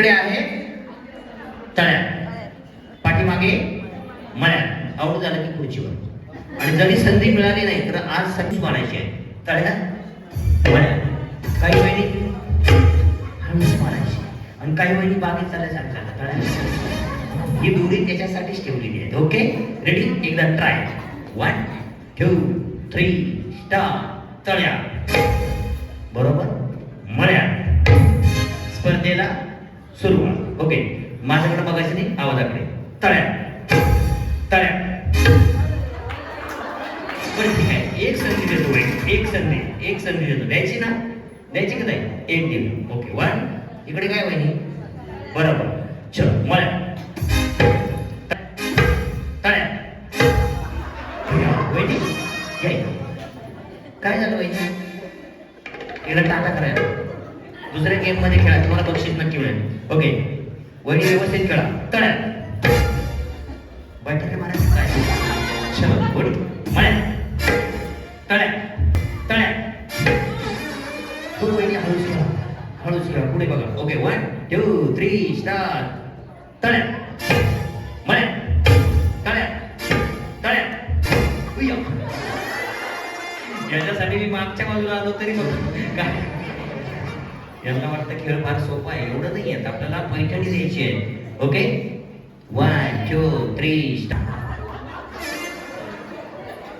इकडे आहे. तळ्या पाठीमागे मळ्या आवड झालं की खुर्चीवर. आणि जरी संधी मिळाली नाही तर आज संधी मारायची आहे. तळ्या मळ्या काही महिने हळूच मारायची. आणि काही महिने बागेत चालायला सांगतात तळ्या ही दोरी त्याच्यासाठीच ठेवलेली आहे. ओके रेडी एकदा try one two three star तळ्या बरोबर? मळ्या स्पर्धेला सुरुवात ओके. माझ्याकडे बघायचं नाही आवाजाकडे. तळ्या. तळ्या. बरं ठीक आहे. एक संधी देतो एक संधी. एक संधी देतो. द्यायची ना? द्यायची का नाही? एक दिली ओके वन इकडे काय वहिनी बरोबर. चल मळ्या. तळ्या. वहिनी काय झालं वहिनी इकडे टाटा करायला. दुसऱ्या गेममध्ये खेळा. तुम्हाला बक्षीस नक्की मिळेल. ओके वहिनी व्यवस्थित खेळा. तळ्या बैठक मारायचं काय? चलो वडी मळ्या. तळ्या तळ्या पुढे वहिनी हळूच खेळा. हळूच खेळा. पुढे बघा. Okay one two three start तळ्या मळ्या. तळ्या तळ्या याच्यासाठी मी मागच्या बाजूला आलो तरी बघ काय? यांना वाटतं खेळ फार सोपा आहे. एवढं नाही येत आपल्याला पैठणी द्यायची आहे. ओके वन टू थ्री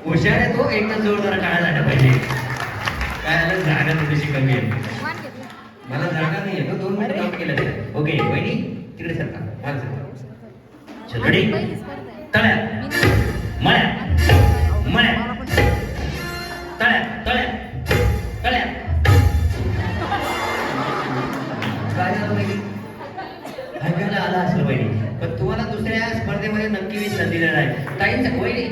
हुशार आहे तो. एकदम जोर जरा टाळा झाला पाहिजे. काय झालं? जागा थोडीशी कमी आहे. मला जागा नाही आहे. दोन मिनिट काम केलं ते ओके वहिनी तिकडे सरका माग सरका रेडी तळ्या मळ्या मळ्या तळ्या तळ्या तळ्या आला असेल बहिणी पण तुम्हाला दुसऱ्या स्पर्धेमध्ये नक्की मी संधी देणार आहे. ताईंचा बहिणी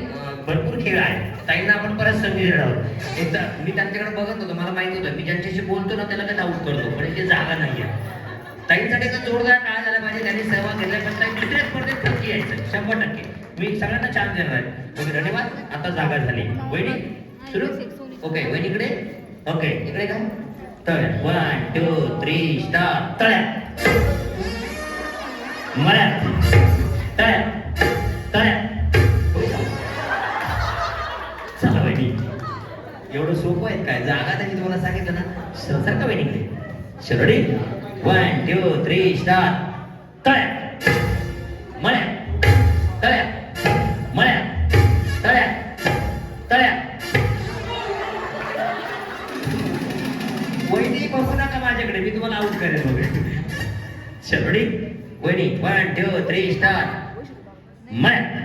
भरपूर खेळ आहे. ताईंना आपण परत संधी देणार आहोत. एकदा मी त्यांच्याकडे बघत होतो मला माहीत होतं. मी ज्यांच्याशी बोलतो ना त्याला काय आउट करतो. पण इथे जागा नाही आहे ताईंसाठी तर जोरदार टाळा झाला पाहिजे त्यांनी सहभाग घेतला पण ताई दुसऱ्या स्पर्धेत नक्की यायचं शंभर टक्के. मी सगळ्यांना चान्स देणार आहे. ओके धन्यवाद. आता जागा झाली. वहिनी सुरू? ओके वहिनीकडे ओके इकडे का? तळ्या. वन टू थ्री स्टार तळ्या. मळ्या तळ्या तळ्या चला बहिणी एवढं सोपं आहे काय जागा त्यांनी तुम्हाला सांगितलं ना सर बहिणी शरडी वन टू थ्री स्टार तळ्या मळ्या तळ्या मळ्या तळ्या तळ्या वैदिक बघू नका माझ्याकडे मी तुम्हाला आउट करेन बघ शरडी वहिनी वन टू थ्री स्टार मळ्या